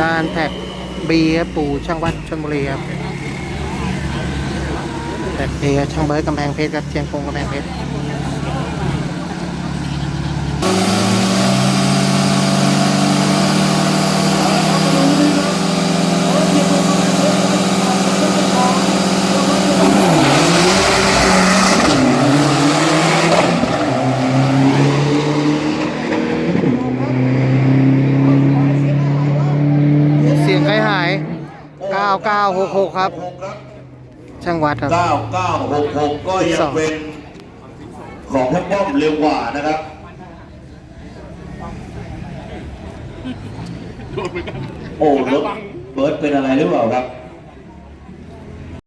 ด้านแท็กบีครับปู่ช่างวัดชนบุรีครับแท็บเอช่างเบิร์ดกำแพงเพชรครับเชียงคงกำแพงเพชร ใครหาย 9966 ครับ ช่างวัดครับ 9966 ก็ยังเป็นของพ่อป้อมเร็วกว่านะครับโอ้รถเบิร์ดเป็นอะไรหรือเปล่าครับ